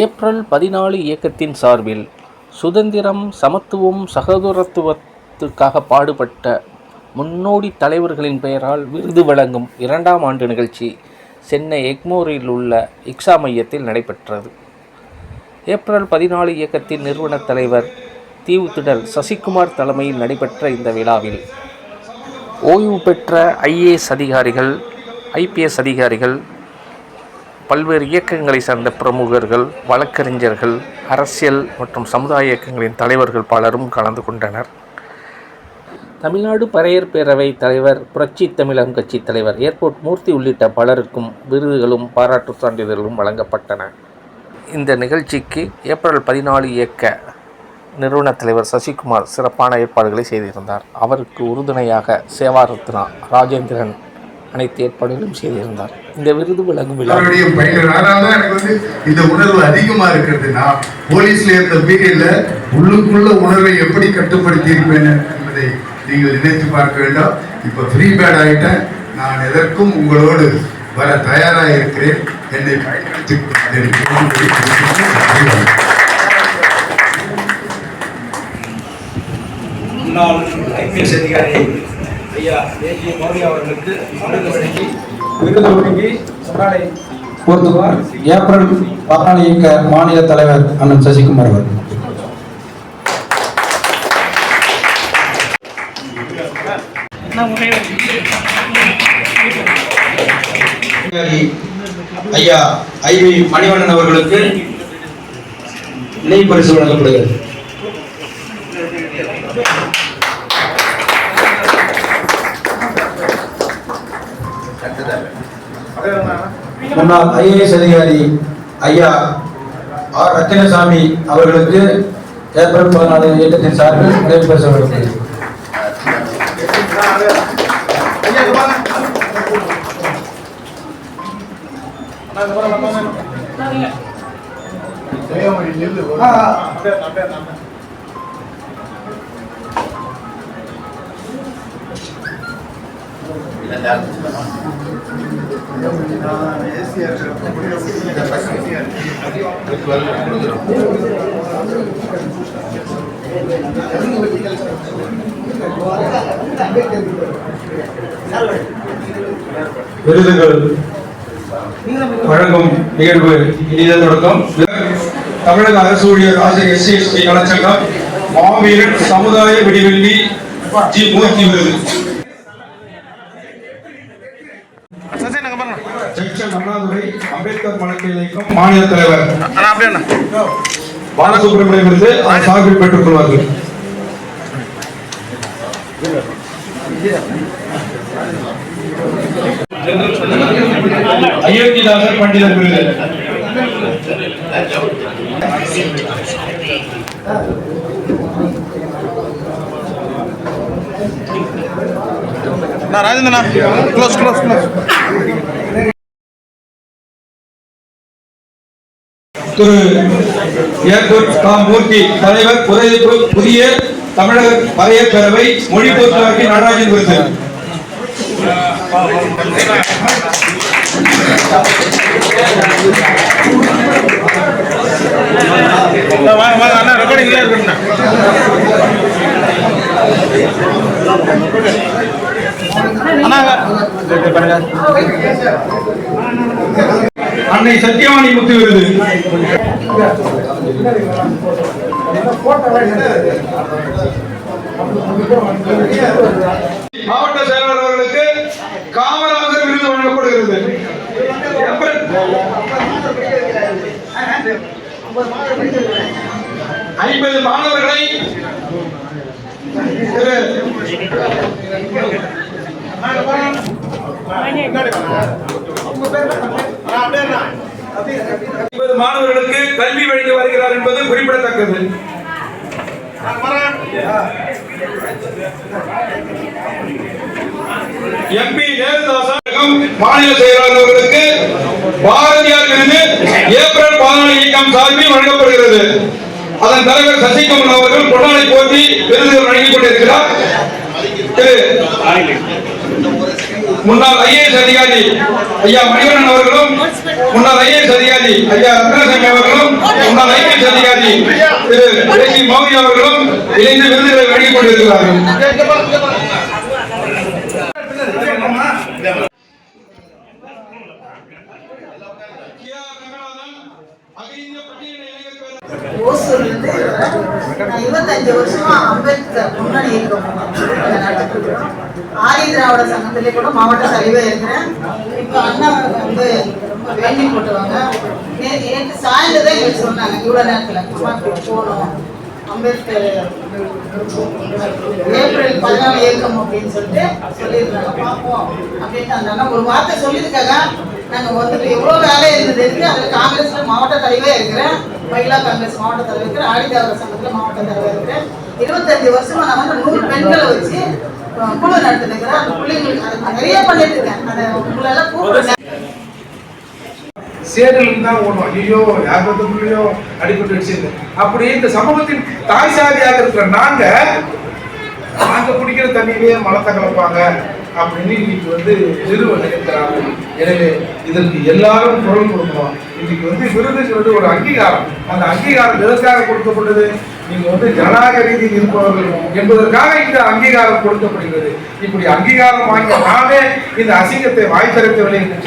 April பதினாலு இயக்கத்தின் சார்பில் சுதந்திரம் சமத்துவம் சகோதரத்துவத்துக்காக பாடுபட்ட முன்னோடி தலைவர்களின் பெயரால் விருது வழங்கும் இரண்டாம் ஆண்டு நிகழ்ச்சி சென்னை எக்மோரில் உள்ள இக்ஸா மையத்தில் நடைபெற்றது. ஏப்ரல் பதினாலு இயக்கத்தின் நிறுவனத் தலைவர் தீவுத்திடல் சசிகுமார் தலைமையில் நடைபெற்ற இந்த விழாவில் ஓய்வு பெற்ற ஐஏஎஸ் அதிகாரிகள் ஐபிஎஸ் அதிகாரிகள் பல்வேறு இயக்கங்களை சார்ந்த பிரமுகர்கள் வழக்கறிஞர்கள் அரசியல் மற்றும் சமுதாய இயக்கங்களின் தலைவர்கள் பலரும் கலந்து கொண்டனர். தமிழ்நாடு பறையர் பேரவை தலைவர் புரட்சி தமிழகம் கட்சி தலைவர் ஏர்போர்ட் மூர்த்தி உள்ளிட்ட பலருக்கும் விருதுகளும் பாராட்டு சான்றிதழ்களும் வழங்கப்பட்டன. இந்த நிகழ்ச்சிக்கு ஏப்ரல் பதினாலு இயக்க நிறுவன தலைவர் சசிகுமார் சிறப்பான ஏற்பாடுகளை செய்திருந்தார். அவருக்கு உறுதுணையாக சேவா ரத்னா ராஜேந்திரன் அனைத்து ஏற்பாடுகளும் செய்திருந்தார். இந்த விருது வழங்கும் விழா. எனக்கு வந்து இந்த உணர்வு அதிகமா இருக்கிறது நான் போலீஸ்ல இருந்த பீரியட்ல உள்ளுக்குள்ள உணர்வை எப்படி கட்டுப்படுத்தி இருப்பேன் என்பதை நீங்கள் நினைத்து பார்க்க வேண்டும். இப்ப ஃப்ரீ பேட் ஆயிட்டேன். நான் எதற்கும் உங்களோடு வர தயாராக இருக்கிறேன். என்னை முன்னாள் ஐபிஎஸ் அதிகாரி ஐயா ஏஜி மோடி அவர்களுக்கு விருது வழங்கி விருது வழங்கி சொன்னாலை ஏப்ரல் பதினாலு இயக்க மாநில தலைவர் அண்ணன் சசிகுமார் அவர்கள். ஐயா ஐவி மணிவண்ணன் அவர்களுக்கு நினைவு பரிசு வழங்கப்படுகிறது. முன்னாள் ஐஏஎஸ் அதிகாரி ஐயா ஆர் ரத்தினசாமி அவர்களுக்கு ஏப்ரல் பதினாலு இயக்கத்தின் சார்பில் நினைவு பரிசு வழங்கப்படுகிறது விருதுகள் வழங்கும் நிகழ்வு இனிதன் தொடக்கம். தமிழக அரசு ஊழியர் ராஜ எஸ் சி எஸ் மாவீரன் சமுதாய விடிவெள்ளி ஜி மூர்த்தி விருது அண்ணாதுரை அம்பேத்கர் மலக்கிய இயக்கம் மாநில தலைவர். பாலசுப்ரமணியம் விருது அவர் சார்பில் பெற்றுக் கொள்வார்கள். அயோத்திதாசர் பண்டிதர் விருது ராஜேந்திரனா close close close Thiru airport கா மூர்த்தி தலைவர் புதிய புதிய தமிழக பறைய பேரவை மொழி போக்குவரத்து நடராஜன் விருது. அண்ணா அன்னை சத்தியவாணி முத்து விருது. மாவட்ட செயலாளர் அவர்களுக்கு காமராஜர் விருது வழங்கப்படுகிறது. ஐம்பது மாணவர்களை திரு ஐம்பது மாணவர்களுக்கு கல்வி வழங்கி வருகிறார் என்பது குறிப்பிடத்தக்கது. எம்பி நேருதாசன் மாநில செயலாளர்களுக்கு பாரதியார் விருது ஏப்ரல் பதினாலு இயக்கம் சார்பில் வழங்கப்படுகிறது. அதன் தலைவர் சசிகுமார் அவர்கள் கொண்டாடி போட்டி விருதுகள் வழங்கிக் கொண்டிருக்கிறார். திரு முன்னாள் ஐஏஎஸ் அதிகாரி ஐயா மணிவண்ணன் அவர்களும் முன்னாள் ஐஏஎஸ் அதிகாரி ஐயா ரத்னசாமி அவர்களும் முன்னாள் ஐபிஎஸ் அதிகாரி திரு தேசி மௌரி அவர்களும் இணைந்து விருதுகளை வழங்கிக் கொண்டிருக்கிறார்கள். Yeah, ஓசூர்லேருந்து நான் இருபத்தஞ்சு வருஷமா அம்பேத்கர் முன்னணி இயக்கம் ஆதி திராவிட சங்கத்திலே கூட மாவட்ட தலைவர் இருக்கிறேன். இப்போ அண்ணா வந்து ரொம்ப வேண்டி போட்டுவாங்க நேற்று சாயந்தரம் எங்களுக்கு சொன்னாங்க இவ்வளோ நேரத்தில் போகணும். அம்பேத்கர் ஏப்ரல் பதினாலு இயக்கம் அப்படின்னு சொல்லிட்டு சொல்லியிருக்காங்க. பார்ப்போம் அப்படின்ட்டு அந்த அண்ணா ஒரு வார்த்தை சொல்லியிருக்காங்க. நாங்கள் வந்துட்டு எவ்வளோ வேலை இருந்தது இருக்கு. அதில் காங்கிரஸில் மாவட்ட தலைவரே இருக்கிறேன் மகிழா காங்கிரஸ் மாவட்ட தலைவர் இருக்கிறேன் ஆடிதாவர சங்கத்தில் மாவட்ட தலைவர் இருக்கிறேன் இருபத்தஞ்சு வருஷமா நான் வந்து நூறு பெண்களை வச்சு குழு நடத்திருக்கிறேன் அந்த பிள்ளைங்களுக்கு அதை நிறைய பண்ணிட்டு இருக்கேன் அதை உங்களெல்லாம் கூப்பிடுறேன் சேரலும் தான் ஓடும் ஐயோ யார் பக்கத்துலயோ அடிபட்டு வச்சிருந்து அப்படி இந்த சமூகத்தின் தாய் சாதியாக இருக்கிற நாங்க நாங்க குடிக்கிற தண்ணியிலேயே மலத்தை கலப்பாங்க அப்படின்னு இன்னைக்கு வந்து நிறுவனம் இருக்கிறாங்க எனவே இதற்கு எல்லாரும் குரல் கொடுக்கணும் இன்னைக்கு வந்து விருதுங்கிறது ஒரு அங்கீகாரம். அந்த அங்கீகாரம் எதற்காக கொடுக்கப்பட்டது? நீங்க வந்து ஜனநாயக ரீதியில் இருப்பவர்கள் என்பதற்காக இந்த அங்கீகாரம் கொடுக்கப்படுகிறது. இப்படி அங்கீகாரம் வாங்கிய நாமே இந்த அசிங்கத்தை வாய் திறக்கவில்லை என்று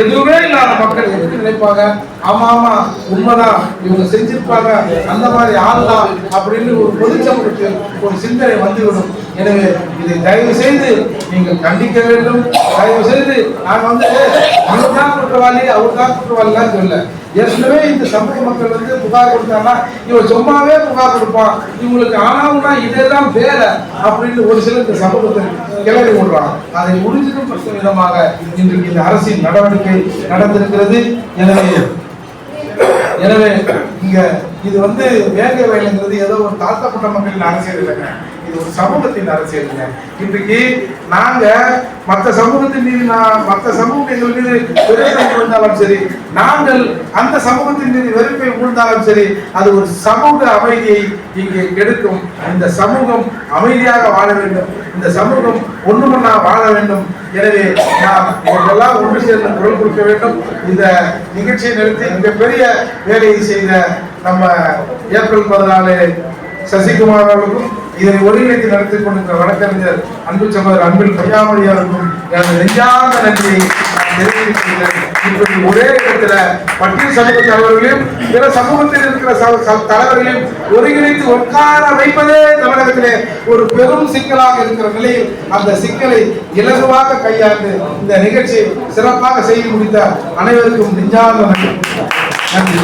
எதுவுமே இல்லாத மக்கள் எதுக்கு நினைப்பாங்க? ஆமா ஆமா உண்மைதான். இவங்க செஞ்சிருப்பாங்க. அந்த மாதிரி ஆளலாம் அப்படின்னு ஒரு பொதுச்சமூகத்தில் ஒரு சிந்தனை வந்துவிடும். எனவே இதை தயவு செய்து நீங்கள் கண்டிக்க வேண்டும். தயவு செய்து நான் வந்து அவர் தான் குற்றவாளி அவர் தான் குற்றவாளிலாம் சொல்ல ஏற்கனவே இந்த சமூக மக்கள் வந்து புகார் கொடுத்தாங்கன்னா இவன் சும்மாவே புகார் கொடுப்பான். இவங்களுக்கு ஆனாவுனா இதேதான் வேலை அப்படின்னு ஒரு சிலர் இந்த சமூகத்தை கிளறி விடுறான் அதை முடிஞ்சதும் பற்றும் விதமாக இன்றைக்கு இந்த அரசின் நடவடிக்கை நடந்திருக்கிறது. எனவே எனவே இங்க இது வந்து வேங்க வேலைங்கிறது ஏதோ ஒரு தாழ்த்தப்பட்ட மக்களின் அரசியல் இல்லைங்க. இது ஒரு சமூகத்தின் அரசியலுங்க இன்றைக்கு நாங்க மற்ற சமூகத்தின் மீது நான் மற்ற சமூகம் எங்கள் மீது வெறுப்பை உழுந்தாலும் சரி நாங்கள் அந்த சமூகத்தின் மீது வெறுப்பை உழுந்தாலும் சரி அது ஒரு சமூக அமைதியை இங்கே கெடுக்கும் இந்த சமூகம் அமைதியாக வாழ வேண்டும். இந்த சமூகம் ஒன்றுமன்னா வாழ வேண்டும். எனவே நாம் இதெல்லாம் ஒன்று சேர்ந்து குரல் கொடுக்க வேண்டும். இந்த நிகழ்ச்சியை நிறுத்தி மிகப்பெரிய வேலையை செய்த நம்ம ஏப்ரல் பதினாலு சசிகுமார் அவர்களுக்கும் இதனை ஒருங்கிணைத்து நடத்தி கொண்டிருக்கிற வழக்கறிஞர் அன்பு சகோதரர் அன்பில் பையாமொழியாருக்கும் எனது நெஞ்சார்ந்த நன்றியை இப்படி ஒரே இடத்துல பட்டியல் சமூக தலைவர்களையும் பிற சமூகத்தில் இருக்கிற ச- தலைவர்களையும் ஒருங்கிணைத்து உட்கார வைப்பதே தமிழகத்திலே ஒரு பெரும் சிக்கலாக இருக்கிற நிலையில் அந்த சிக்கலை இலகுவாக கையாண்டு இந்த நிகழ்ச்சியை சிறப்பாக செய்து முடித்த அனைவருக்கும் நெஞ்சார்ந்த நன்றி. நன்றி.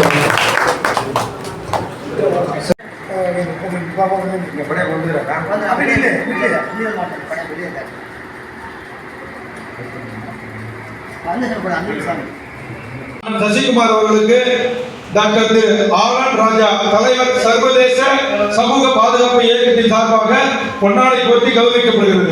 சசிகுமார் அவர்களுக்கு டாக்டர் திரு ராஜா தலைவர் சர்வதேச சமூக பாதுகாப்பு இயக்கத்தின் சார்பாக பொன்னாடை போட்டி கௌரவிக்கப்படுகிறது.